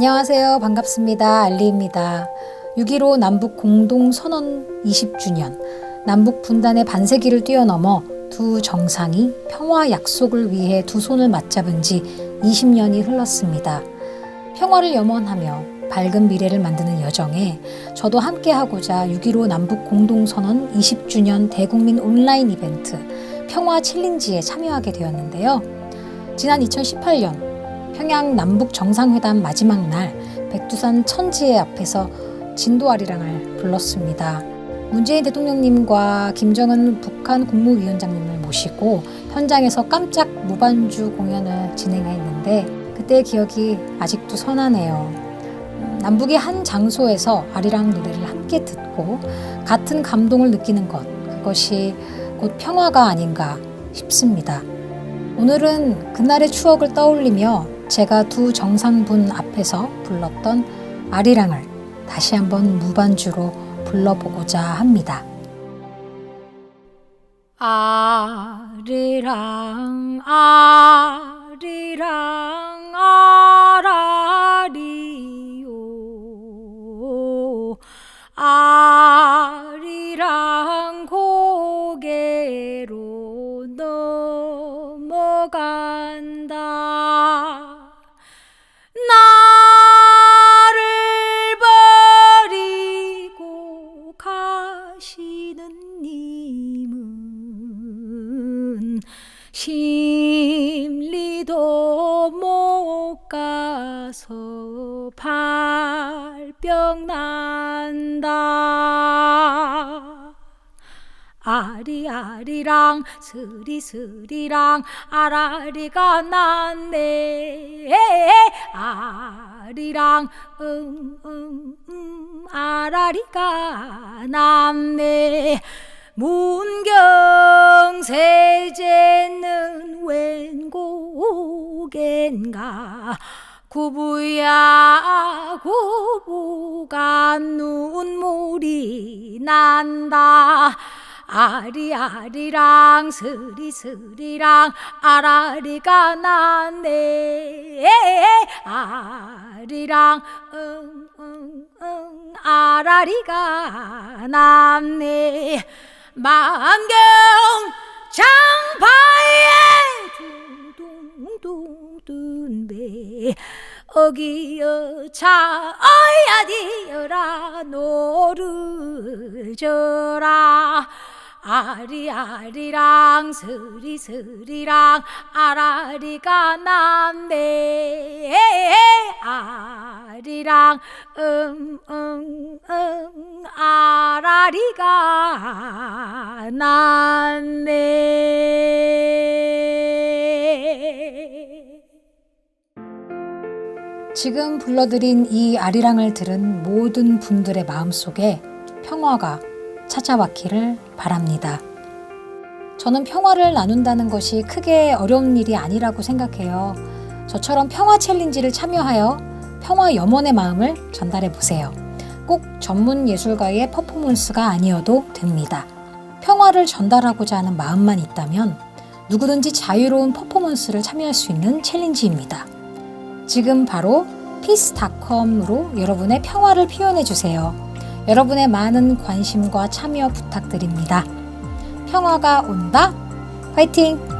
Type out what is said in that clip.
안녕하세요. 반갑습니다. 알리입니다. 6.15 남북 공동선언 20주년, 남북 분단의 반세기를 뛰어넘어 두 정상이 평화 약속을 위해 두 손을 맞잡은 지 20년이 흘렀습니다. 평화를 염원하며 밝은 미래를 만드는 여정에 저도 함께하고자 6.15 남북 공동선언 20주년 대국민 온라인 이벤트 평화 챌린지에 참여하게 되었는데요. 지난 2018년 평양 남북 정상회담 마지막 날 백두산 천지의 앞에서 진도 아리랑을 불렀습니다. 문재인 대통령님과 김정은 북한 국무위원장님을 모시고 현장에서 깜짝 무반주 공연을 진행했는데 그때의 기억이 아직도 선하네요. 음, 남북의 한 장소에서 아리랑 노래를 함께 듣고 같은 감동을 느끼는 것 그것이 곧 평화가 아닌가 싶습니다. 오늘은 그날의 추억을 떠올리며 제가 두 정상분 앞에서 불렀던 아리랑을 다시 한번 무반주로 불러보고자 합니다. 아리랑 아리랑 심리도 못 가서 발병 난다. 아리아리랑 스리스리랑 아라리가 났네 아리랑 음음 음, 아라리가 났네 문경 세제는 웬 고겐가? 구부야 구부가 눈물이 난다. 아리아리랑 스리스리랑 아라리가 났네. 아리랑 응응응 아라리가 났네. 만경 장파에 뜬배 어기여 차 어야디여라 노를 져라. 아리아리랑 스리스리랑 아라리가 났네 아리랑 응응응 아라리가 났네 지금 불러드린 이 아리랑을 들은 모든 분들의 마음속에 평화가 찾아왔기를 바랍니다. 저는 평화를 나눈다는 것이 크게 어려운 일이 아니라고 생각해요. 저처럼 평화 챌린지를 참여하여 평화 염원의 마음을 전달해 보세요. 꼭 전문 예술가의 퍼포먼스가 아니어도 됩니다. 평화를 전달하고자 하는 마음만 있다면 누구든지 자유로운 퍼포먼스를 참여할 수 있는 챌린지입니다. 지금 바로 peace.com으로 여러분의 평화를 표현해 주세요. 여러분의 많은 관심과 참여 부탁드립니다. 평화가 온다. 화이팅!